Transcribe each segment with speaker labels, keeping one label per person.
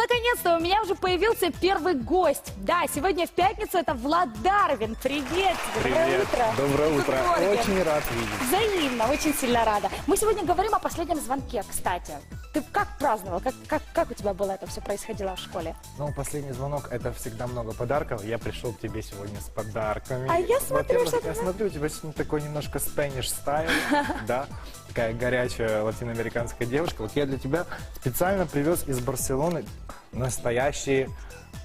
Speaker 1: наконец-то у меня уже появился первый гость. Да, сегодня в пятницу это Влад Дарвин. Привет тебе. Доброе
Speaker 2: Привет.
Speaker 1: утро.
Speaker 2: Доброе утро. Очень рад видеть.
Speaker 1: Взаимно, очень сильно рада. Мы сегодня говорим о последнем звонке, кстати. Ты как праздновал? Как, как, как у тебя было это все происходило в школе?
Speaker 2: Ну, последний звонок – это всегда много подарков. Я пришел к тебе сегодня с подарками.
Speaker 1: А я смотрю, что
Speaker 2: Я смотрю, у тебя сегодня такой немножко Spanish стайл, да? Такая горячая латиноамериканская девушка. Вот я для тебя специально привез из Барселоны настоящие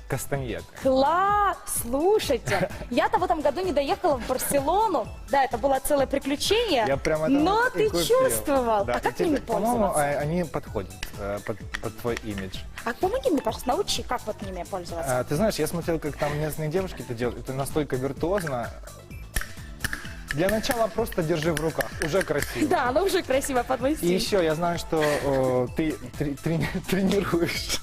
Speaker 2: кастаньеты.
Speaker 1: Класс! Слушайте, я-то в этом году не доехала в Барселону. Да, это было целое приключение.
Speaker 2: Я прямо
Speaker 1: Но
Speaker 2: там
Speaker 1: ты чувствовал.
Speaker 2: Да,
Speaker 1: А как ними
Speaker 2: тебе, По-моему,
Speaker 1: пользоваться?
Speaker 2: а- они подходят э, под, под твой имидж.
Speaker 1: А помоги мне, пожалуйста, научи, как вот ними пользоваться.
Speaker 2: А, ты знаешь, я смотрел, как там местные девушки это делают. Это настолько виртуозно. Для начала просто держи в руках. Уже красиво.
Speaker 1: Да, оно уже красиво
Speaker 2: И еще я знаю, что э, ты трени- трени- тренируешь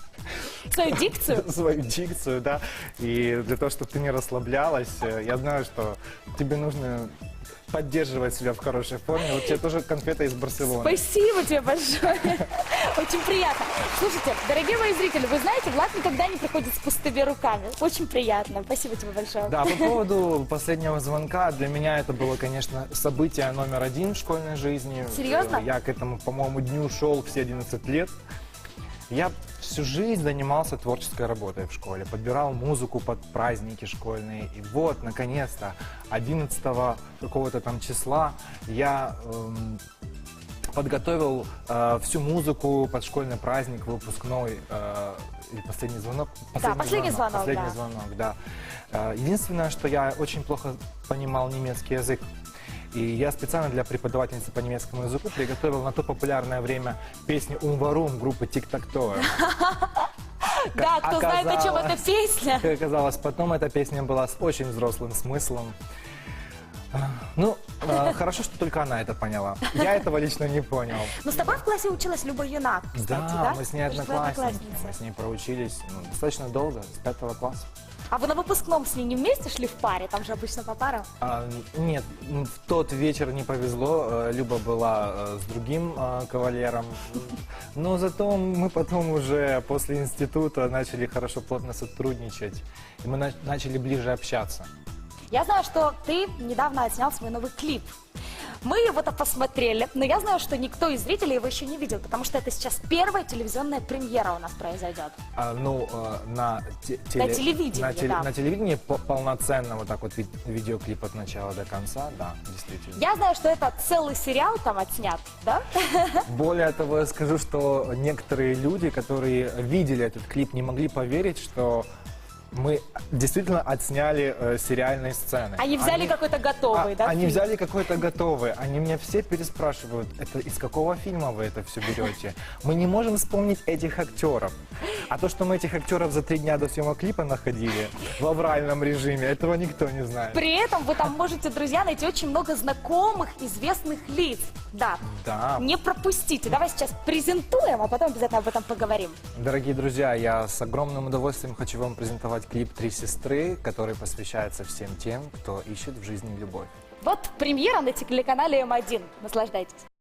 Speaker 1: Свою дикцию.
Speaker 2: свою дикцию, да. И для того, чтобы ты не расслаблялась, э, я знаю, что тебе нужно поддерживать себя в хорошей форме. Вот тебе тоже конфета из Барселоны.
Speaker 1: Спасибо тебе большое. Очень приятно. Слушайте, дорогие мои зрители, вы знаете, Влад никогда не приходит с пустыми руками. Очень приятно. Спасибо тебе большое.
Speaker 2: Да, по поводу последнего звонка, для меня это было, конечно, событие номер один в школьной жизни.
Speaker 1: Серьезно?
Speaker 2: Я к этому, по-моему, дню шел все 11 лет. Я всю жизнь занимался творческой работой в школе, подбирал музыку под праздники школьные. И вот, наконец-то, 11 какого-то там числа я эм, подготовил э, всю музыку под школьный праздник, выпускной э, или последний звонок.
Speaker 1: последний звонок,
Speaker 2: Последний
Speaker 1: да.
Speaker 2: звонок, да. Э, Единственное, что я очень плохо понимал немецкий язык. И я специально для преподавательницы по немецкому языку приготовил на то популярное время песню «Умварум» группы «Тик-так-то».
Speaker 1: Да, кто знает, о чем эта песня.
Speaker 2: Как оказалось, потом эта песня была с очень взрослым смыслом. А, Ну, э, хорошо, что только она это поняла. Я этого лично не понял.
Speaker 1: Но с тобой в классе училась Люба Юнак, кстати, да?
Speaker 2: Да, мы с ней
Speaker 1: одноклассница.
Speaker 2: Мы с ней проучились ну, достаточно долго, с пятого класса.
Speaker 1: А вы на выпускном с ней не вместе шли в паре? Там же обычно по парам.
Speaker 2: А, нет, в тот вечер не повезло. э, Люба была э, с другим э, кавалером. Но зато мы потом уже после института начали хорошо плотно сотрудничать. И мы на- начали ближе общаться.
Speaker 1: Я знаю, что ты недавно отснял свой новый клип. Мы его-то посмотрели, но я знаю, что никто из зрителей его еще не видел, потому что это сейчас первая телевизионная премьера у нас произойдет.
Speaker 2: А, ну, э, на, те-
Speaker 1: На
Speaker 2: теле-
Speaker 1: телевидении,
Speaker 2: на, теле-
Speaker 1: да.
Speaker 2: на телевидении по- полноценно вот так вот ви- видеоклип от начала до конца, да, действительно.
Speaker 1: Я знаю, что это целый сериал там отснят, да?
Speaker 2: Более того, я скажу, что некоторые люди, которые видели этот клип, не могли поверить, что мы действительно отсняли э, сериальные сцены.
Speaker 1: Они взяли какой-то готовый,
Speaker 2: А-
Speaker 1: да?
Speaker 2: Они
Speaker 1: фильм?
Speaker 2: взяли какой-то готовый. Они меня все переспрашивают, это из какого фильма вы это все берете? Мы не можем вспомнить этих актеров. А то, что мы этих актеров за три дня до съемок клипа находили в авральном режиме, этого никто не знает.
Speaker 1: При этом вы там можете, друзья, найти очень много знакомых, известных лиц. Да.
Speaker 2: Да.
Speaker 1: Не пропустите. Давай сейчас презентуем, а потом обязательно об этом поговорим.
Speaker 2: Дорогие друзья, я с огромным удовольствием хочу вам презентовать клип «Три сестры», который посвящается всем тем, кто ищет в жизни любовь.
Speaker 1: Вот премьера на телеканале М1. Наслаждайтесь.